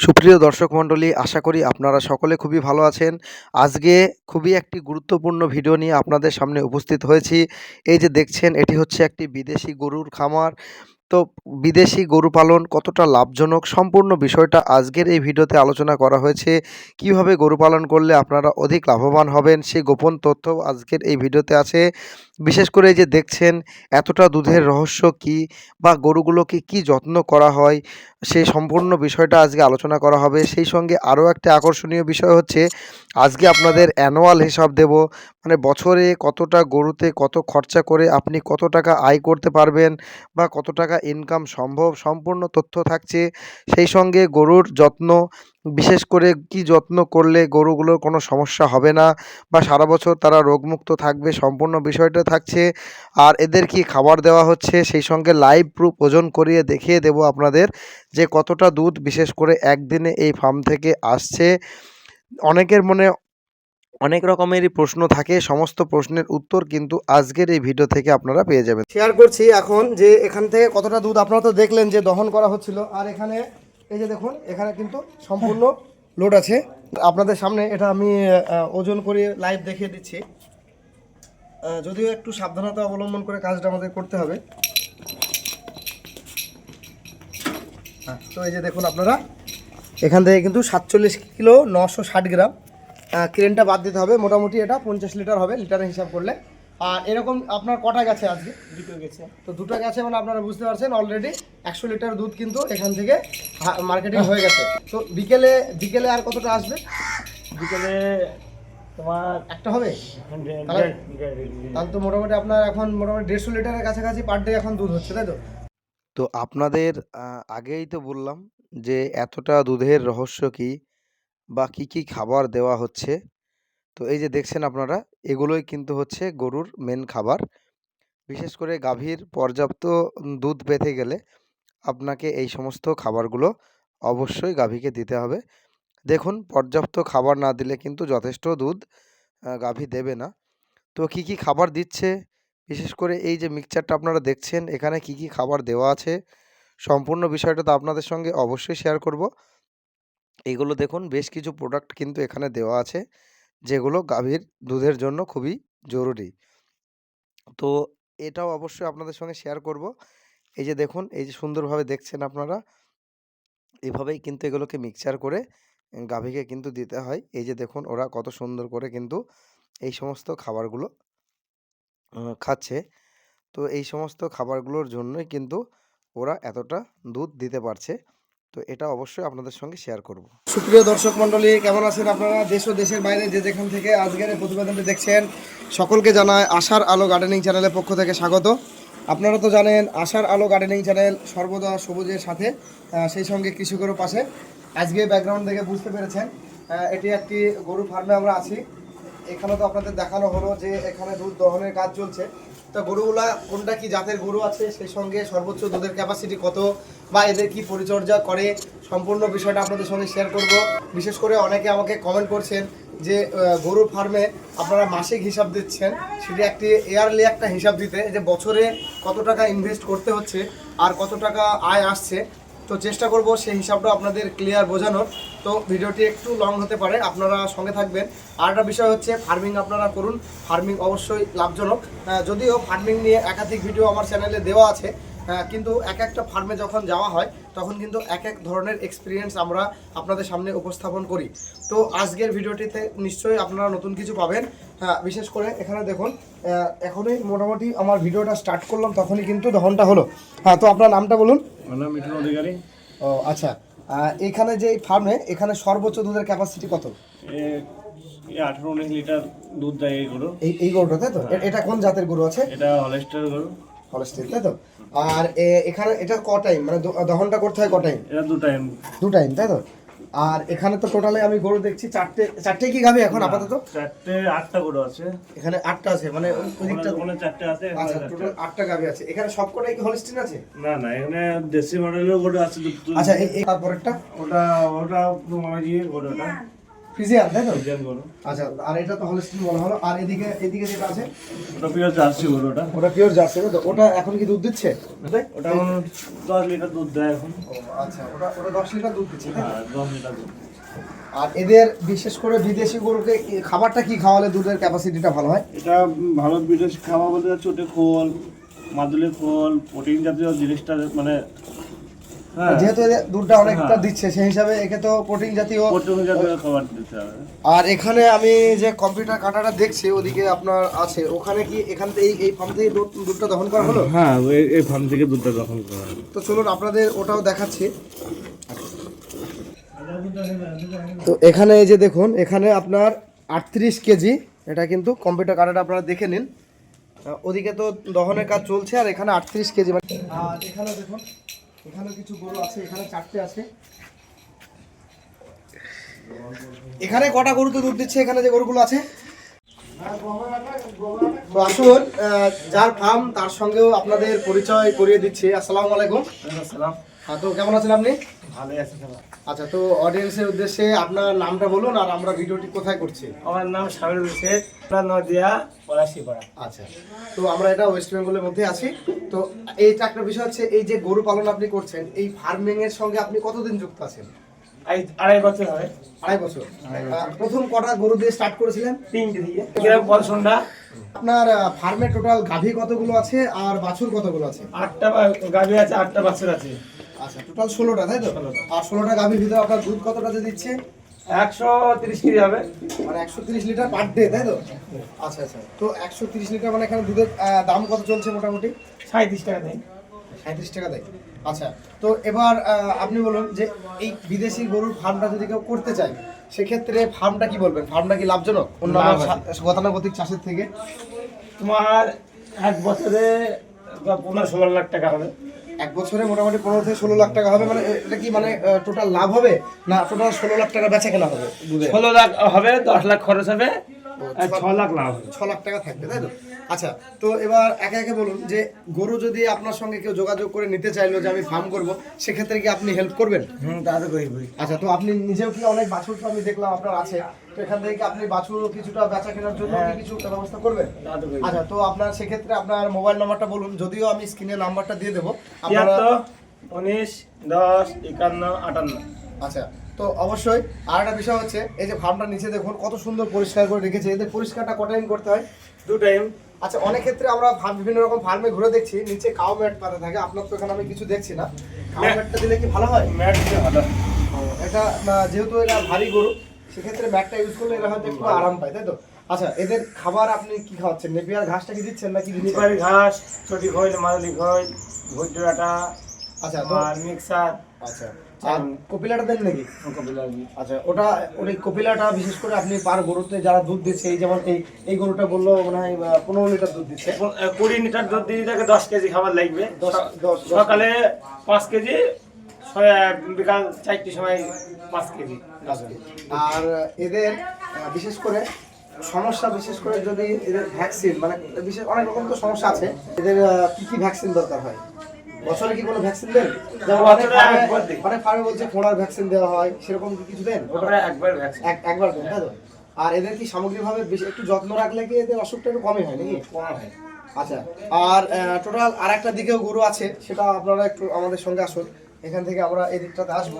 সুপ্রিয় দর্শক মণ্ডলী, আশা করি আপনারা সকলে খুবই ভালো আছেন। আজকে খুবই একটি গুরুত্বপূর্ণ ভিডিও নিয়ে আপনাদের সামনে উপস্থিত হয়েছি। এই যে দেখছেন, এটি হচ্ছে একটি বিদেশি গরুর খামার। তো বিদেশি গরু পালন কতটা লাভজনক সম্পূর্ণ বিষয়টা আজকের এই ভিডিওতে আলোচনা করা হয়েছে। কীভাবে গরু পালন করলে আপনারা অধিক লাভবান হবেন সেই গোপন তথ্য আজকের এই ভিডিওতে আছে। বিশেষ করে যে দেখছেন, এতটা দুধের রহস্য কি বা গরুগুলোকে কি যত্ন করা হয় সেই সম্পূর্ণ বিষয়টা আজকে আলোচনা করা হবে। সেই সঙ্গে আরও একটা আকর্ষণীয় বিষয় হচ্ছে, আজকে আপনাদের অ্যানুয়াল হিসাব দেব। মানে বছরে কতটা গরুতে কত খরচা করে আপনি কত টাকা আয় করতে পারবেন বা কত টাকা ইনকাম সম্ভব, সম্পূর্ণ তথ্য থাকছে। সেই সঙ্গে গরুর যত্ন বিশেষ করে কি যত্ন করলে গরুগুলোর কোনো সমস্যা হবে না বা সারা বছর তারা রোগমুক্ত থাকবে সম্পূর্ণ বিষয়টা থাকছে। আর এদের কি খাবার দেওয়া হচ্ছে সেই সঙ্গে লাইভ প্রুফ ওজন করিয়ে দেখিয়ে দেব আপনাদের যে কতটা দুধ বিশেষ করে একদিনে এই ফার্ম থেকে আসছে। অনেকের মনে অনেক রকমেরই প্রশ্ন থাকে, সমস্ত প্রশ্নের উত্তর কিন্তু আজকের এই ভিডিও থেকে আপনারা পেয়ে যাবেন। শেয়ার করছি এখন যে এখান থেকে কতটা দুধ, আপনারা তো দেখলেন যে দহন করা হচ্ছিল। আর এখানে এই যে দেখুন, এখানে কিন্তু সম্পূর্ণ লোড আছে। আপনাদের সামনে এটা আমি ওজন করে লাইভ দেখিয়ে দিচ্ছি। যদিও একটু সাবধানতা অবলম্বন করে কাজটা আমাদের করতে হবে। তো এই যে দেখুন আপনারা, এখান থেকে কিন্তু সাতচল্লিশ কিলো নশো ষাট গ্রাম ক্রেনটা বাদ দিতে হবে। মোটামুটি এটা পঞ্চাশ লিটার হবে, লিটারের হিসাব করলে। আর এরকম আপনার কটা গেছে আজকে? দুটো গেছে। তো দুটো গেছে মানে আপনারা বুঝতে পারছেন অলরেডি একশো লিটার দুধ কিন্তু এখান থেকে মার্কেটিং হয়ে গেছে। তো বিকেলে বিকেলে আর কতটা আসবে? বিকেলে তোমার একটা হবে? তাহলে- তো মোটামুটি আপনার এখন মোটামুটি দেড়শো লিটারের কাছাকাছি পার ডে এখন দুধ হচ্ছে তাই তো? তো আপনাদের আগেই তো বললাম যে এতটা দুধের রহস্য কি বা কি কি খাবার দেওয়া হচ্ছে? তো এই যে দেখছেন আপনারা, এগুলোই কিন্তু হচ্ছে গরুর মেন খাবার। বিশেষ করে গাভীর পর্যাপ্ত দুধ পেতে গেলে আপনাকে এই সমস্ত খাবারগুলো অবশ্যই গাভীকে দিতে হবে। দেখুন, পর্যাপ্ত খাবার না দিলে কিন্তু যথেষ্ট দুধ গাভী দেবে না। তো কি কি খাবার দিচ্ছে? বিশেষ করে এই যে মিক্সচারটা আপনারা দেখছেন, এখানে কি কি খাবার দেওয়া আছে? সম্পূর্ণ বিষয়টা তো আপনাদের সঙ্গে অবশ্যই শেয়ার করব। এগুলো দেখুন, বেশ কিছু প্রোডাক্ট কিন্তু এখানে দেওয়া আছে। যেগুলো গাভীর দুধের জন্য খুবই জরুরি। তো এটাও অবশ্যই আপনাদের সঙ্গে শেয়ার করব। এই যে দেখুন, এই যে সুন্দরভাবে দেখছেন আপনারা, এভাবেই কিন্তু এগুলোকে মিক্সচার করে গাভীকে কিন্তু দিতে হয়। এই যে দেখুন, ওরা কত সুন্দর করে কিন্তু এই সমস্ত খাবারগুলো খাচ্ছে। তো এই সমস্ত খাবারগুলোর জন্যই কিন্তু ওরা এতটা দুধ দিতে পারছে। তো এটা অবশ্যই আপনাদের সঙ্গে শেয়ার করব। সুপ্রিয় দর্শক মণ্ডলী, কেমন আছেন আপনারা? দেশ ও দেশের বাইরে যে যেখান থেকে আজকের প্রতিবেদনটি দেখছেন, সকলকে জানায় আশার আলো গার্ডেনিং চ্যানেলের পক্ষ থেকে স্বাগত। আপনারা তো জানেন, আশার আলো গার্ডেনিং চ্যানেল সর্বদা সবুজের সাথে সেই সঙ্গে কৃষকেরও পাশে। আজকে ব্যাকগ্রাউন্ড থেকে বুঝতে পেরেছেন এটি একটি গরু ফার্মে আমরা আছি। এখানে তো আপনাদের দেখানো হলো যে এখানে দুধ দহনের কাজ চলছে। তা গরুগুলা, কোনটা কি জাতের গরু আছে? সেই সঙ্গে সর্বোচ্চ দুধের ক্যাপাসিটি কত? বা এদের কি পরিচর্যা করে? সম্পূর্ণ বিষয়টা আপনাদের সঙ্গে শেয়ার করব। বিশেষ করে অনেকে আমাকে কমেন্ট করছেন যে গরুর ফার্মে আপনারা মাসিক হিসাব দিচ্ছেন। সেটি একটি এয়ারলি একটা হিসাব দিতে। যে বছরে কত টাকা ইনভেস্ট করতে হচ্ছে আর কত টাকা আয় আসছে তো চেষ্টা করব সেই হিসাবটা আপনাদের ক্লিয়ার বোঝানোর। তো ভিডিওটি একটু লং হতে পারে, আপনারা সঙ্গে থাকবেন। আর একটা বিষয় হচ্ছে ফার্মিং আপনারা করুন। ফার্মিং অবশ্যই লাভজনক। যদিও ফার্মিং নিয়ে একাধিক ভিডিও আমার চ্যানেলে দেওয়া আছে কিন্তু এক একটা ফার্মে যখন যাওয়া হয়, তখন কিন্তু এক এক ধরনের এক্সপিরিয়েন্স আমরা আপনাদের সামনে উপস্থাপন করি। তো আজকের ভিডিওটিতে নিশ্চয়ই আপনারা নতুন কিছু পাবেন। বিশেষ করে এখানে দেখুন এখনই মোটামুটি আমার ভিডিওটা স্টার্ট করলাম তখনই কিন্তু দহনটা হলো। হ্যাঁ তো আপনার নামটা বলুন। নাম মিঠুন অধিকারী। ও আচ্ছা। এখানে যে ফার্মে এখানে সর্বোচ্চ দুধের ক্যাপাসিটি কত? আঠারো উনিশ লিটার দুধ দেয় এই গরু। এই এই গরুটা তাই তো? এটা কোন জাতের গরু আছে? এটা হলেস্টার গরু। হলস্টেল তাই তো? আর এ- এখানে এটা ক টাইম মানে দহনটা করতে হয় ক টাইম এটা দু টাইম দু টাইম তাই তো? আর এখানে তো টোটালে আমি গরু দেখছি চারটে চারটে কি গাবে এখন আপাতত? চারটে আটটা গরু আছে। এখানে আটটা আছে মানে ওদিকটা ওখানে চারটে আছে আচ্ছা টোটাল আটটা গাবে আছে। এখানে সবকটাই কি হলস্টিন আছে? না না এখানে দেশি মডেলের গরু আছে আচ্ছা এই তারপরেরটা? ওটা ওটা তোমার ইয়ে গরু ওটা ফ্রিজিয়ান তাই তো? ফ্রিজিয়ান গরু। আচ্ছা আর এটা তো হলস্টিন বলা হলো। আর এদিকে এদিকে যেটা আছে? ওটা পিওর জার্সি গরু ওটা। ওটা পিওর জার্সি তো ওটা এখন কি দুধ দিচ্ছে? ওটা এখন দশ লিটার দুধ দেয় এখন। আচ্ছা ওটা ওটা দশ লিটার দুধ দিচ্ছে? আর দশ লিটার দুধ। আর এদের বিশেষ করে বিদেশি গরুকে খাবারটা কি খাওয়ালে দুধের ক্যাপাসিটিটা ভালো হয়? এটা ভালো বিদেশ খাওয়া বলতে যাচ্ছে ওটে খোল মাদুলের খোল প্রোটিন জাতীয় জিনিসটা মানে হ্যাঁ যেহেতু এদের দুধটা অনেকটা হ্যাঁ। দিচ্ছে সেই হিসাবে একে তো প্রোটিন জাতীয় প্রোটিন জাতীয় খাবার দিতে হবে। আর এখানে আমি যে কম্পিউটার কাটাটা দেখছি ওদিকে আপনার আছে। ওখানে কি এখান থেকে এই- এই ফার্ম থেকে দুধ- দুধটা দহন করা হলো? হ্যাঁ এই ফার্ম থেকে দুধটা দখল করা তো চলুন আপনাদের ওটাও দেখাচ্ছি। তো এখানে এই যে দেখুন এখানে আপনার আটত্রিশ কেজি এটা কিন্তু কম্পিউটার কার্ডটা আপনারা দেখে নিন। ওদিকে তো দহনের কাজ চলছে আর এখানে আটত্রিশ কেজি মানে এখানে দেখুন এখানে কিছু গরু আছে, এখানে চারটে আছে। এখানে কটা গরু তো দুধ দিচ্ছে? এখানে যে গরুগুলো আছে। আসুন যার ফার্ম তার সঙ্গেও আপনাদের পরিচয় করিয়ে দিচ্ছি। আসসালামু আলাইকুম। সালাম হ্যাঁ তো কেমন আছেন আপনি? ভালোই আছে আচ্ছা তো অডিয়েন্সের উদ্দেশ্যে আপনার নামটা বলুন আর আমরা ভিডিওটি কোথায় করছি? আমার নাম শামিরুল শেখ নদিয়া পলাশিপাড়া। আচ্ছা তো আমরা এটা ওয়েস্ট বেঙ্গলের মধ্যে আছি। তো এইটা একটা বিষয় হচ্ছে এই যে গরু পালন আপনি করছেন এই ফার্মিং এর সঙ্গে আপনি কতদিন যুক্ত আছেন? আড়াই বছর হবে। আড়াই বছর। প্রথম কটা গরু দিয়ে স্টার্ট করেছিলেন? তিনটে দিয়ে। গ্রাম পলসন্ডা আপনার ফার্মে টোটাল গাভী কতগুলো আছে আর বাছুর কতগুলো আছে? আটটা গাভী আছে আটটা বাছুর আছে। আচ্ছা টোটাল ষোলোটা তাই তো। আর ষোলোটা গাভীর ভিতরে আপনার দুধ কতটাতে দিচ্ছে? একশো তিরিশ কেজি হবে। মানে একশো তিরিশ লিটার পার ডে তাই তো? আচ্ছা আচ্ছা। তো একশো তিরিশ লিটার মানে এখানে দুধের দাম কত চলছে মোটামুটি? সাঁত্রিশ টাকা দেয়। সাঁত্রিশ টাকা দেয়। আচ্ছা তো এবার আপনি বলুন যে এই বিদেশি গরুর ফার্মটা যদি কেউ করতে চায় সেক্ষেত্রে ফার্মটা কি বলবেন? ফার্মটা কি লাভজনক? অন্যান্য গতানুগতিক চাষের থেকে? তোমার এক বছরে পনেরো ষোলো লাখ টাকা হবে। এক বছরে মোটামুটি পনেরো থেকে ষোলো লাখ টাকা হবে মানে এটা কি মানে টোটাল লাভ হবে? না টোটাল ষোলো লাখ টাকা বেচা কেনা হবে? ষোলো লাখ হবে, দশ লাখ খরচ হবে। ছ লাখ লাভ ছ লাখ টাকা থাকবে তাই তো? আচ্ছা তো এবার একে একে বলুন যে গরু যদি আপনার সঙ্গে কেউ যোগাযোগ করে নিতে চাইলো যে আমি ফার্ম করব সেক্ষেত্রে কি আপনি হেল্প করবেন? হুম করি করি আচ্ছা তো আপনি নিজেও কি অনেক বাছুর তো আমি দেখলাম আপনার আছে তো এখান থেকে কি আপনি বাছুর কিছুটা বেচা কেনার জন্য কি কিছু ব্যবস্থা করবেন? আচ্ছা তো আপনার সেক্ষেত্রে আপনার মোবাইল নাম্বারটা বলুন যদিও আমি স্ক্রিনে নাম্বারটা দিয়ে দেবো। আপনারা উনিশ দশ একান্ন আটান্ন। আচ্ছা তো অবশ্যই আর একটা বিষয় হচ্ছে এই যে ফার্মটা নিচে দেখুন কত সুন্দর পরিষ্কার করে রেখেছে। এদের পরিষ্কারটা কত টাইম করতে হয়? দু টাইম আচ্ছা অনেক ক্ষেত্রে আমরা ফার্ম বিভিন্ন রকম ফার্মে ঘুরে দেখছি নিচে কাউ ম্যাট পাতা থাকে আপনার তো এখানে আমি কিছু দেখছি না। কাউ ম্যাটটা দিলে কি ভালো হয়? ম্যাট দিলে ভালো। এটা যেহেতু এটা ভারী গরু সেক্ষেত্রে ম্যাটটা ইউজ করলে এরা হয়তো একটু আরাম পায় তাই তো? আচ্ছা এদের খাবার আপনি কি খাওয়াচ্ছেন? নেপিয়ার ঘাসটা কি দিচ্ছেন নাকি নিপারি ঘাস ছোটি খৈল মাদলি খৈল ভুট্টো ডাটা আচ্ছা আর মিক্সার। আচ্ছা। আর কপিলাটা দেন নাকি? আচ্ছা ওটা ওই কপিলাটা বিশেষ করে আপনি পার গরুতে যারা দুধ দিচ্ছে এই যেমন এই এই গরুটা বলল মনে হয় পনেরো লিটার দুধ দিচ্ছে। কুড়ি লিটার দুধ দিয়ে থাকে দশ কেজি খাবার লাগবে। সকালে পাঁচ কেজি বিকাল চারটির সময় পাঁচ কেজি। আর এদের বিশেষ করে সমস্যা বিশেষ করে যদি এদের ভ্যাকসিন মানে বিশেষ অনেক রকম তো সমস্যা আছে। এদের কি কি ভ্যাকসিন দরকার হয়? বছরে কি কোনো ভ্যাকসিন দেন? যেমন অনেক ফার্মে অনেক ফার্মে বলছে ফোড়ার ভ্যাকসিন দেওয়া হয় সেরকম কি কিছু দেন? একবার ভ্যাকসিন একবার দেন তাই তো? আর এদের কি সামগ্রিকভাবে বেশি একটু যত্ন রাখলে কি এদের অসুখটা একটু কমই হয় নাকি? কম হয়। আচ্ছা আর টোটাল আর একটা দিকেও গরু আছে সেটা আপনারা একটু আমাদের সঙ্গে আসুন। এখান থেকে আমরা এই দিকটাতে আসব।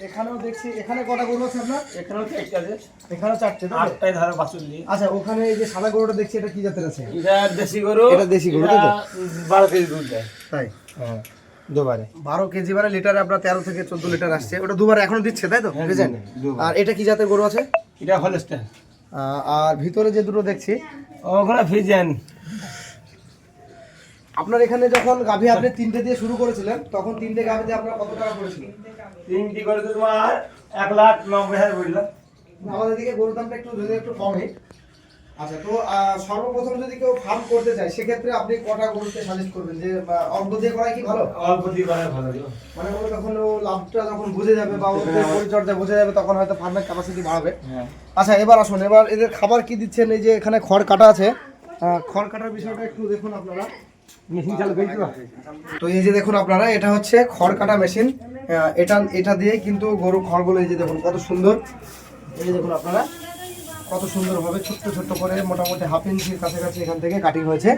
এখানেও দেখছি এখানে কটা গরু আছে আপনার? এখানেও চারটে আছে। এখানেও চারটে তো? আটটাই ধারে বাছুর নিয়ে আচ্ছা ওখানে এই যে সাদা গরুটা দেখছি এটা কি জাতের আছে? এটা দেশি গরু। এটা দেশি গরু, তো? এটা বারো কেজি দুধ দেয়। তাই? হ্যাঁ দুবারে। বারো কেজি মানে লিটারে আপনার তেরো থেকে চোদ্দ লিটার আসছে। ওটা দুবার এখনও দিচ্ছে তাই তো? হ্যাঁ, আর এটা কি জাতের গরু আছে? এটা হলস্টার আহ, আর ভিতরে যে দুটো দেখছি ওখানে ফিজেন আপনার এখানে যখন গাভী আপনি তিনটে দিয়ে শুরু করেছিলেন তখন তিনটে গাভী দিয়ে আপনার কত টাকা পড়েছিল? তিনটি করে তো তোমার এক লাখ নব্বই হাজার বুঝলো আমাদের দিকে গরুর দামটা একটু যদি একটু কমই আচ্ছা তো সর্বপ্রথম যদি কেউ ফার্ম করতে চায় সেক্ষেত্রে আপনি কটা গরুকে সাজেস্ট করবেন? যে অল্প দিয়ে করাই কি ভালো? অল্প দিয়ে করে ভালো মানে ও যখন ও লাভটা যখন বুঝে যাবে বা ওর পরিচর্যা বুঝে যাবে তখন হয়তো ফার্মের ক্যাপাসিটি বাড়বে। হ্যাঁ। আচ্ছা এবার আসুন এবার এদের খাবার কি দিচ্ছেন? এই যে এখানে খড় কাটা আছে। খড় কাটার বিষয়টা একটু দেখুন আপনারা। মেশিন চালু তো এই যে দেখুন আপনারা এটা হচ্ছে খড় কাটা মেশিন। এটা এটা দিয়ে কিন্তু গরু খড়গুলো এই যে দেখুন কত সুন্দর। এই যে দেখুন আপনারা কত সুন্দরভাবে ছোট্ট ছোট্ট করে মোটামুটি হাফ ইঞ্চির কাছাকাছি এখান থেকে কাটিং হয়েছে।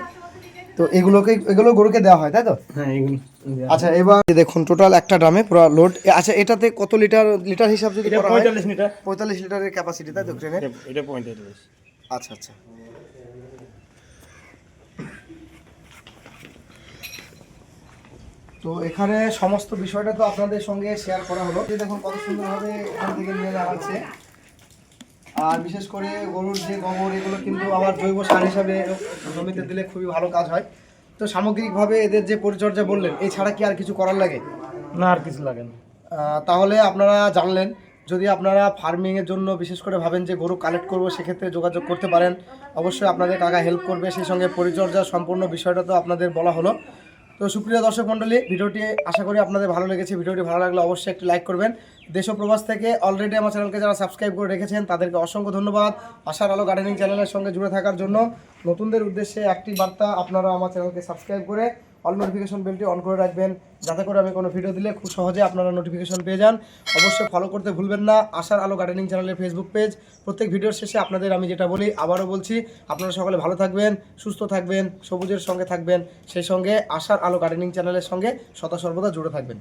তো এগুলোকে এগুলো গরুকে দেওয়া হয় তাই তো? হ্যাঁ এগুলো আচ্ছা এবার দেখুন টোটাল একটা ড্রামে পুরো লোড। আচ্ছা এটাতে কত লিটার লিটার হিসাব যদি এটা করা হয়? পঁয়তাল্লিশ লিটার। পঁয়তাল্লিশ লিটারের ক্যাপাসিটি তাই তো ট্রেনে এটা- এটা পঁয়তাল্লিশ। আচ্ছা আচ্ছা। তো এখানে সমস্ত বিষয়টা তো আপনাদের সঙ্গে শেয়ার করা হলো। যে দেখুন কত সুন্দরভাবে এখান থেকে নিয়ে যাওয়া হচ্ছে। আর বিশেষ করে গরুর যে গোবর এগুলো কিন্তু আবার জৈব সার হিসাবে জমিতে দিলে খুবই ভালো কাজ হয়। তো সামগ্রিকভাবে এদের যে পরিচর্যা বললেন এছাড়া কি আর কিছু করার লাগে? না আর কিছু লাগে না। তাহলে আপনারা জানলেন যদি আপনারা ফার্মিংয়ের জন্য বিশেষ করে ভাবেন যে গরু কালেক্ট করব সেক্ষেত্রে যোগাযোগ করতে পারেন। অবশ্যই আপনাদের কাকা হেল্প করবে। সেই সঙ্গে পরিচর্যা সম্পূর্ণ বিষয়টা তো আপনাদের বলা হলো। তো সুপ্রিয় দর্শক মণ্ডলী, ভিডিওটি আশা করি আপনাদের ভালো লেগেছে। ভিডিওটি ভালো লাগলে অবশ্যই একটি লাইক করবেন। দেশ প্রবাস থেকে অলরেডি আমার চ্যানেলকে যারা সাবস্ক্রাইব করে রেখেছেন, তাদেরকে অসংখ্য ধন্যবাদ। আশার আলো গার্ডেনিং চ্যানেলের সঙ্গে জুড়ে থাকার জন্য নতুনদের উদ্দেশ্যে একটি বার্তা আপনারা আমার চ্যানেলকে সাবস্ক্রাইব করে অল নোটিফিকেশন বেলটি অন করে রাখবেন। যাতে করে আমি কোনো ভিডিও দিলে খুব সহজে আপনারা নোটিফিকেশন পেয়ে যান। অবশ্যই ফলো করতে ভুলবেন না। আশার আলো গার্ডেনিং চ্যানেলের ফেসবুক পেজ প্রত্যেক ভিডিওর শেষে আপনাদের আমি যেটা বলি, আবারও বলছি, আপনারা সকলে ভালো থাকবেন, সুস্থ থাকবেন, সবুজের সঙ্গে থাকবেন, সেই সঙ্গে আশার আলো গার্ডেনিং চ্যানেলের সঙ্গে সদা সর্বদা জুড়ে থাকবেন।